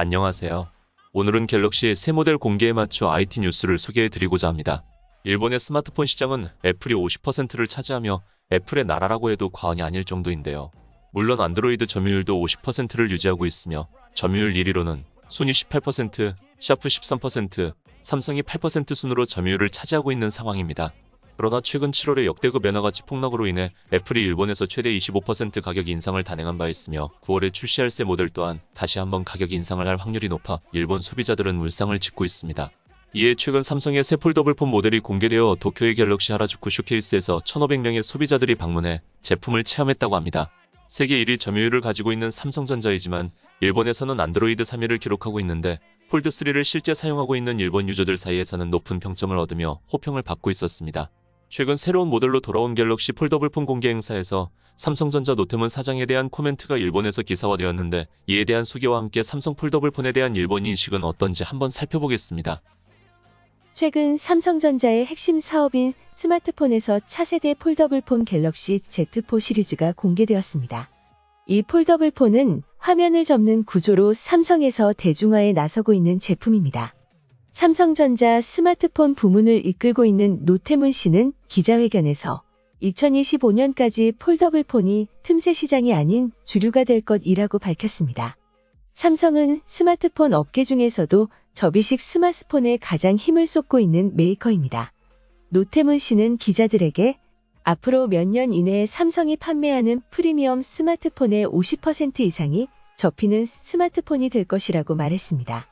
안녕하세요. 오늘은 갤럭시 새 모델 공개에 맞춰 IT 뉴스를 소개해 드리고자 합니다. 일본의 스마트폰 시장은 애플이 50%를 차지하며 애플의 나라라고 해도 과언이 아닐 정도인데요. 물론 안드로이드 점유율도 50%를 유지하고 있으며 점유율 1위로는 소니 18%, 샤프 13%, 삼성이 8% 순으로 점유율을 차지하고 있는 상황입니다. 그러나 최근 7월에 역대급 엔화가치 폭락으로 인해 애플이 일본에서 최대 25% 가격 인상을 단행한 바 있으며 9월에 출시할 새 모델 또한 다시 한번 가격 인상을 할 확률이 높아 일본 소비자들은 물상을 짓고 있습니다. 이에 최근 삼성의 새 폴더블폰 모델이 공개되어 도쿄의 갤럭시 하라주쿠 쇼케이스에서 1,500명의 소비자들이 방문해 제품을 체험했다고 합니다. 세계 1위 점유율을 가지고 있는 삼성전자이지만 일본에서는 안드로이드 3위를 기록하고 있는데 폴드3를 실제 사용하고 있는 일본 유저들 사이에서는 높은 평점을 얻으며 호평을 받고 있었습니다. 최근 새로운 모델로 돌아온 갤럭시 폴더블폰 공개 행사에서 삼성전자 노태문 사장에 대한 코멘트가 일본에서 기사화되었는데 이에 대한 소개와 함께 삼성 폴더블폰에 대한 일본 인식은 어떤지 한번 살펴보겠습니다. 최근 삼성전자의 핵심 사업인 스마트폰에서 차세대 폴더블폰 갤럭시 Z4 시리즈가 공개되었습니다. 이 폴더블폰은 화면을 접는 구조로 삼성에서 대중화에 나서고 있는 제품입니다. 삼성전자 스마트폰 부문을 이끌고 있는 노태문 씨는 기자회견에서 2025년까지 폴더블 폰이 틈새 시장이 아닌 주류가 될 것이라고 밝혔습니다. 삼성은 스마트폰 업계 중에서도 접이식 스마트폰에 가장 힘을 쏟고 있는 메이커입니다. 노태문 씨는 기자들에게 앞으로 몇 년 이내에 삼성이 판매하는 프리미엄 스마트폰의 50% 이상이 접히는 스마트폰이 될 것이라고 말했습니다.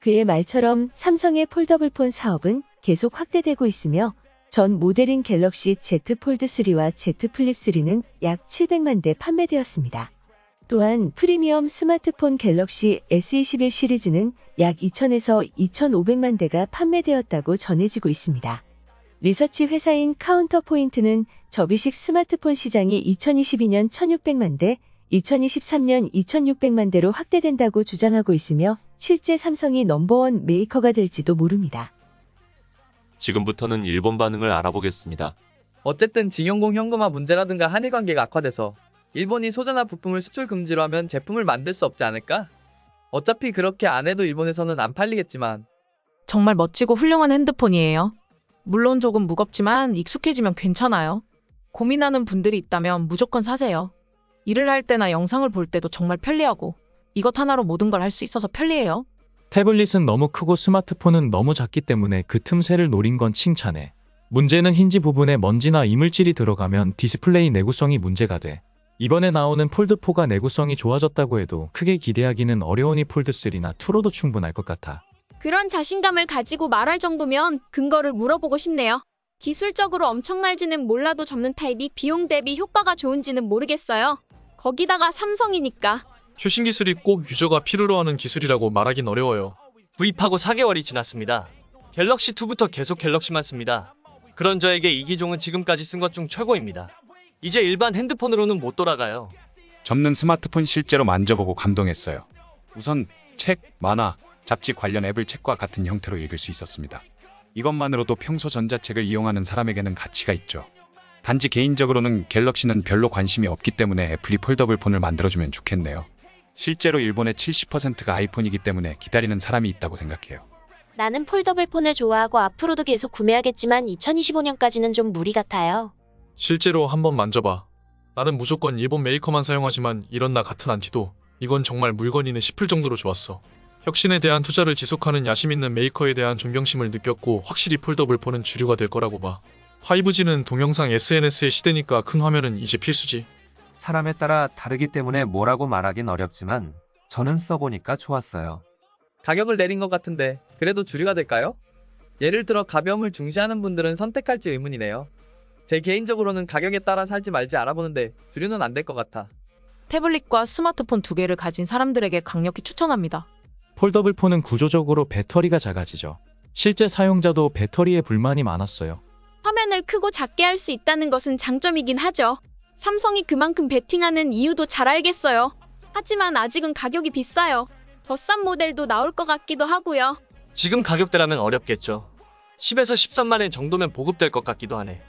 그의 말처럼 삼성의 폴더블폰 사업은 계속 확대되고 있으며 전 모델인 갤럭시 Z 폴드 3와 Z 플립 3는 약 700만 대 판매되었습니다. 또한 프리미엄 스마트폰 갤럭시 S21 시리즈는 약 2,000에서 2,500만 대가 판매되었다고 전해지고 있습니다. 리서치 회사인 카운터포인트는 접이식 스마트폰 시장이 2022년 1,600만 대, 2023년 2,600만 대로 확대된다고 주장하고 있으며 실제 삼성이 넘버원 메이커가 될지도 모릅니다. 지금부터는 일본 반응을 알아보겠습니다. 어쨌든 징용공 현금화 문제라든가 한일 관계가 악화돼서 일본이 소재나 부품을 수출 금지로 하면 제품을 만들 수 없지 않을까? 어차피 그렇게 안 해도 일본에서는 안 팔리겠지만 정말 멋지고 훌륭한 핸드폰이에요. 물론 조금 무겁지만 익숙해지면 괜찮아요. 고민하는 분들이 있다면 무조건 사세요. 일을 할 때나 영상을 볼 때도 정말 편리하고 이것 하나로 모든 걸 할 수 있어서 편리해요. 태블릿은 너무 크고 스마트폰은 너무 작기 때문에 그 틈새를 노린 건 칭찬해. 문제는 힌지 부분에 먼지나 이물질이 들어가면 디스플레이 내구성이 문제가 돼. 이번에 나오는 폴드4가 내구성이 좋아졌다고 해도 크게 기대하기는 어려우니 폴드3나 2로도 충분할 것 같아. 그런 자신감을 가지고 말할 정도면 근거를 물어보고 싶네요. 기술적으로 엄청날지는 몰라도 접는 타입이 비용 대비 효과가 좋은지는 모르겠어요. 거기다가 삼성이니까. 최신 기술이 꼭 유저가 필요로 하는 기술이라고 말하긴 어려워요. 구입하고 4개월이 지났습니다. 갤럭시 2부터 계속 갤럭시만 씁니다. 그런 저에게 이 기종은 지금까지 쓴 것 중 최고입니다. 이제 일반 핸드폰으로는 못 돌아가요. 접는 스마트폰 실제로 만져보고 감동했어요. 우선 책, 만화, 잡지 관련 앱을 책과 같은 형태로 읽을 수 있었습니다. 이것만으로도 평소 전자책을 이용하는 사람에게는 가치가 있죠. 단지 개인적으로는 갤럭시는 별로 관심이 없기 때문에 애플이 폴더블 폰을 만들어주면 좋겠네요. 실제로 일본의 70%가 아이폰이기 때문에 기다리는 사람이 있다고 생각해요. 나는 폴더블 폰을 좋아하고 앞으로도 계속 구매하겠지만 2025년까지는 좀 무리 같아요. 실제로 한번 만져봐. 나는 무조건 일본 메이커만 사용하지만 이런 나 같은 안티도 이건 정말 물건이네 싶을 정도로 좋았어. 혁신에 대한 투자를 지속하는 야심 있는 메이커에 대한 존경심을 느꼈고 확실히 폴더블 폰은 주류가 될 거라고 봐. 5G는 동영상 SNS의 시대니까 큰 화면은 이제 필수지. 사람에 따라 다르기 때문에 뭐라고 말하긴 어렵지만 저는 써보니까 좋았어요. 가격을 내린 것 같은데 그래도 주류가 될까요? 예를 들어 가벼움을 중시하는 분들은 선택할지 의문이네요. 제 개인적으로는 가격에 따라 살지 말지 알아보는데 주류는 안 될 것 같아. 태블릿과 스마트폰 두 개를 가진 사람들에게 강력히 추천합니다. 폴더블폰은 구조적으로 배터리가 작아지죠. 실제 사용자도 배터리에 불만이 많았어요. 화면을 크고 작게 할 수 있다는 것은 장점이긴 하죠. 삼성이 그만큼 베팅하는 이유도 잘 알겠어요. 하지만 아직은 가격이 비싸요. 더 싼 모델도 나올 것 같기도 하고요. 지금 가격대라면 어렵겠죠. 10에서 13만 원 정도면 보급될 것 같기도 하네.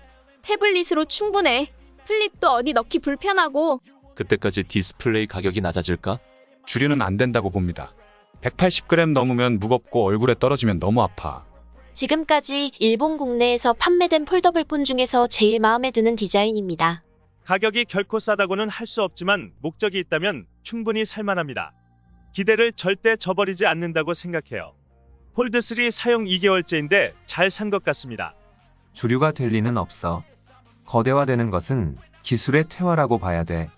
태블릿으로 충분해. 플립도 어디 넣기 불편하고 그때까지 디스플레이 가격이 낮아질까? 주류는 안 된다고 봅니다. 180g 넘으면 무겁고 얼굴에 떨어지면 너무 아파. 지금까지 일본 국내에서 판매된 폴더블폰 중에서 제일 마음에 드는 디자인입니다. 가격이 결코 싸다고는 할 수 없지만 목적이 있다면 충분히 살만합니다. 기대를 절대 저버리지 않는다고 생각해요. 폴드3 사용 2개월째인데 잘 산 것 같습니다. 주류가 될 리는 없어. 거대화되는 것은 기술의 퇴화라고 봐야 돼.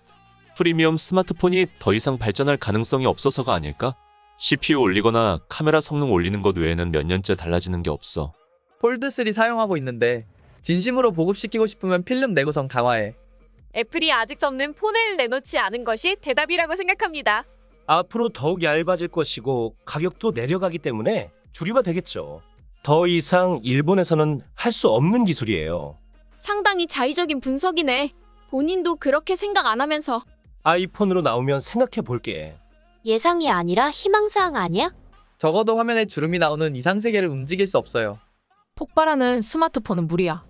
프리미엄 스마트폰이 더 이상 발전할 가능성이 없어서가 아닐까? CPU 올리거나 카메라 성능 올리는 것 외에는 몇 년째 달라지는 게 없어. 폴드3 사용하고 있는데 진심으로 보급시키고 싶으면 필름 내구성 강화해. 애플이 아직 없는 폰을 내놓지 않은 것이 대답이라고 생각합니다. 앞으로 더욱 얇아질 것이고 가격도 내려가기 때문에 주류가 되겠죠. 더 이상 일본에서는 할 수 없는 기술이에요. 상당히 자의적인 분석이네. 본인도 그렇게 생각 안 하면서 아이폰으로 나오면 생각해 볼게. 예상이 아니라 희망사항 아니야? 적어도 화면에 주름이 나오는 이상 세계를 움직일 수 없어요. 폭발하는 스마트폰은 무리야.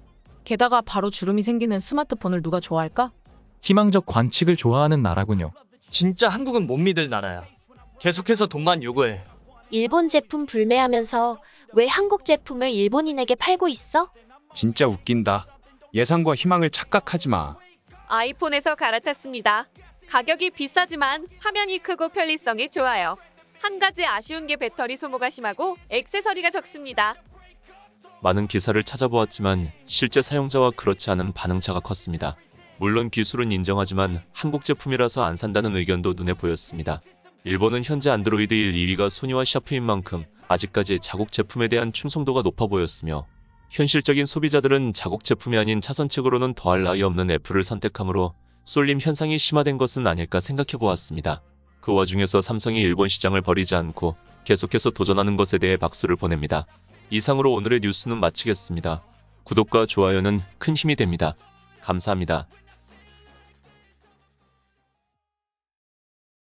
게다가 바로 주름이 생기는 스마트폰을 누가 좋아할까? 희망적 관측을 좋아하는 나라군요. 진짜 한국은 못 믿을 나라야. 계속해서 돈만 요구해. 일본 제품 불매하면서 왜 한국 제품을 일본인에게 팔고 있어? 진짜 웃긴다. 예상과 희망을 착각하지 마. 아이폰에서 갈아탔습니다. 가격이 비싸지만 화면이 크고 편리성이 좋아요. 한 가지 아쉬운 게 배터리 소모가 심하고 액세서리가 적습니다. 많은 기사를 찾아보았지만 실제 사용자와 그렇지 않은 반응차가 컸습니다. 물론 기술은 인정하지만 한국 제품이라서 안 산다는 의견도 눈에 보였습니다. 일본은 현재 안드로이드 1, 2위가 소니와 샤프인 만큼 아직까지 자국 제품에 대한 충성도가 높아 보였으며 현실적인 소비자들은 자국 제품이 아닌 차선책으로는 더할 나위 없는 애플을 선택하므로 쏠림 현상이 심화된 것은 아닐까 생각해 보았습니다. 그 와중에서 삼성이 일본 시장을 버리지 않고 계속해서 도전하는 것에 대해 박수를 보냅니다. 이상으로 오늘의 뉴스는 마치겠습니다. 구독과 좋아요는 큰 힘이 됩니다. 감사합니다.